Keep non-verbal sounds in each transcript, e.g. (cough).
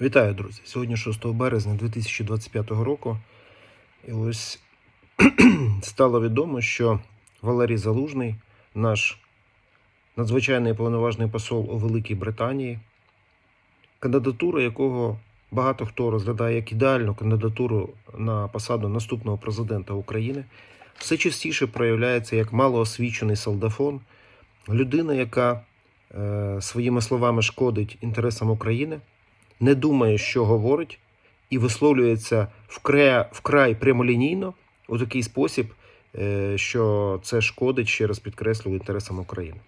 Вітаю, друзі! Сьогодні 6 березня 2025 року. І ось (clears throat) стало відомо, що Валерій Залужний, наш надзвичайний повноважний посол у Великій Британії, кандидатура якого багато хто розглядає як ідеальну кандидатуру на посаду наступного президента України, все частіше проявляється як малоосвічений солдафон, людина, яка е, своїми словами шкодить інтересам України не думає, що говорить, і висловлюється вкрай, вкрай прямолінійно у такий спосіб, е, що це шкодить, ще раз підкреслюю, інтересам України.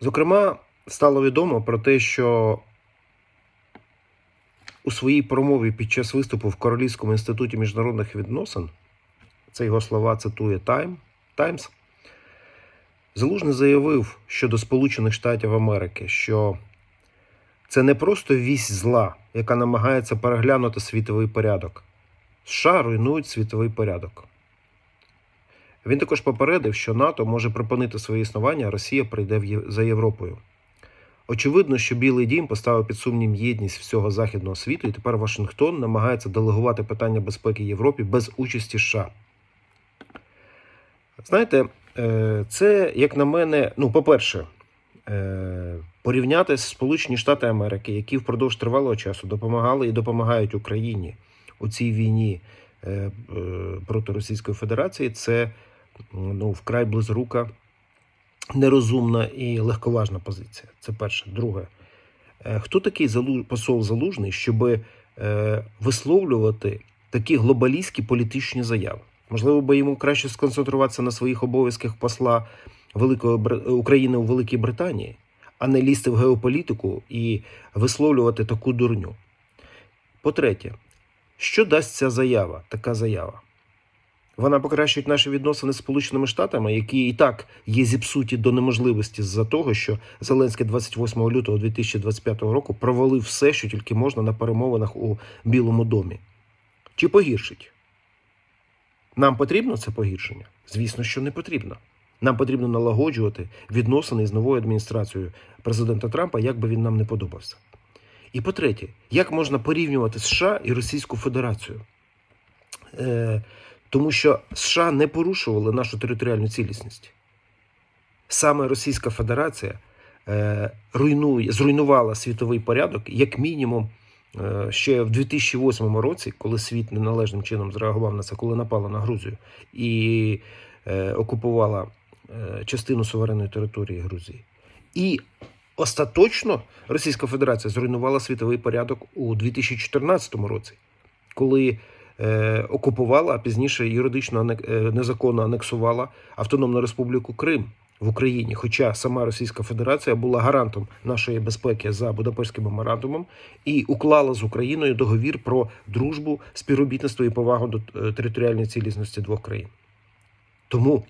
Зокрема, стало відомо про те, що у своїй промові під час виступу в Королівському інституті міжнародних відносин, це його слова цитує Time, Times, Залужний заявив щодо Сполучених Штатів Америки, що це не просто вісь зла, яка намагається переглянути світовий порядок. США руйнують світовий порядок. Він також попередив, що НАТО може припинити своє існування, а Росія прийде за Європою. Очевидно, що Білий дім поставив під сумнів єдність всього західного світу, і тепер Вашингтон намагається делегувати питання безпеки Європі без участі США. Знаєте, е, це, як на мене, ну, по-перше, е, порівняти Сполучені Штати Америки, які впродовж тривалого часу допомагали і допомагають Україні у цій війні е, е, проти Російської Федерації, це ну, вкрай близрука, нерозумна і легковажна позиція. Це перше. Друге, Е, хто такий посол Залужний, щоб висловлювати такі глобалістські політичні заяви? Можливо, би йому краще сконцентруватися на своїх обов'язках посла Великої України у Великій Британії, а не лізти в геополітику і висловлювати таку дурню. По-третє, що дасть ця заява, така заява? Вона покращить наші відносини з Сполученими Штатами, які і так є зіпсуті до неможливості з-за того, що Зеленський 28 лютого 2025 року провалив все, що тільки можна на перемовинах у Білому домі. Чи погіршить? Нам потрібно це погіршення? Звісно, що не потрібно. Нам потрібно налагоджувати відносини з новою адміністрацією президента Трампа, як би він нам не подобався. І по-третє, як можна порівнювати США і Російську Федерацію? Е, тому що США не порушували нашу територіальну цілісність. Саме Російська Федерація е, руйнує, зруйнувала світовий порядок, як мінімум, е, ще в 2008 році, коли світ неналежним чином зреагував на це, коли напала на Грузію і е, окупувала частину суверенної території Грузії. І остаточно Російська Федерація зруйнувала світовий порядок у 2014 році, коли е, окупувала, а пізніше юридично е, незаконно анексувала Автономну Республіку Крим в Україні. Хоча сама Російська Федерація була гарантом нашої безпеки за Будапештським меморандумом і уклала з Україною договір про дружбу, співробітництво і повагу до е, територіальної цілісності двох країн. Тому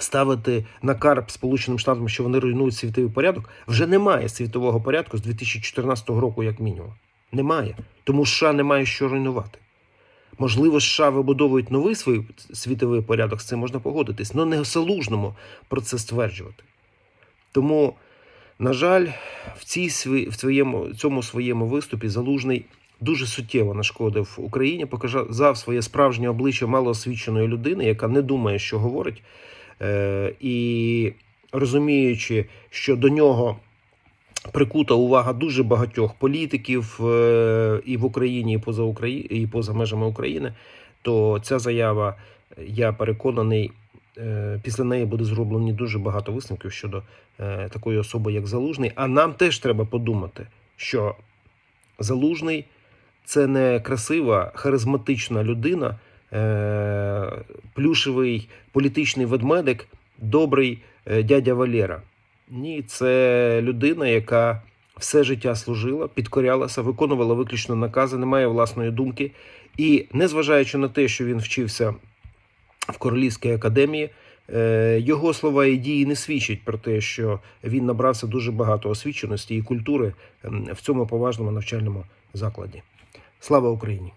ставити на карп Сполученим Штатам, що вони руйнують світовий порядок, вже немає світового порядку з 2014 року, як мінімум. Немає. Тому США немає що руйнувати. Можливо, США вибудовують новий свій світовий порядок, з цим можна погодитись, але не залужному про це стверджувати. Тому, на жаль, в, цій, в своєму, цьому своєму виступі Залужний дуже суттєво нашкодив Україні, показав своє справжнє обличчя малоосвіченої людини, яка не думає, що говорить, і розуміючи, що до нього прикута увага дуже багатьох політиків е, і в Україні, і поза Украї... і поза межами України, то ця заява, я переконаний, е, після неї буде зроблені дуже багато висновків щодо е, такої особи, як Залужний. А нам теж треба подумати, що Залужний це не красива, харизматична людина, е, плюшевий політичний ведмедик, добрий е, дядя Валера. Ні, це людина, яка все життя служила, підкорялася, виконувала виключно накази, не має власної думки. І незважаючи на те, що він вчився в Королівській академії, е, його слова і дії не свідчать про те, що він набрався дуже багато освіченості і культури в цьому поважному навчальному закладі. Слава Україні!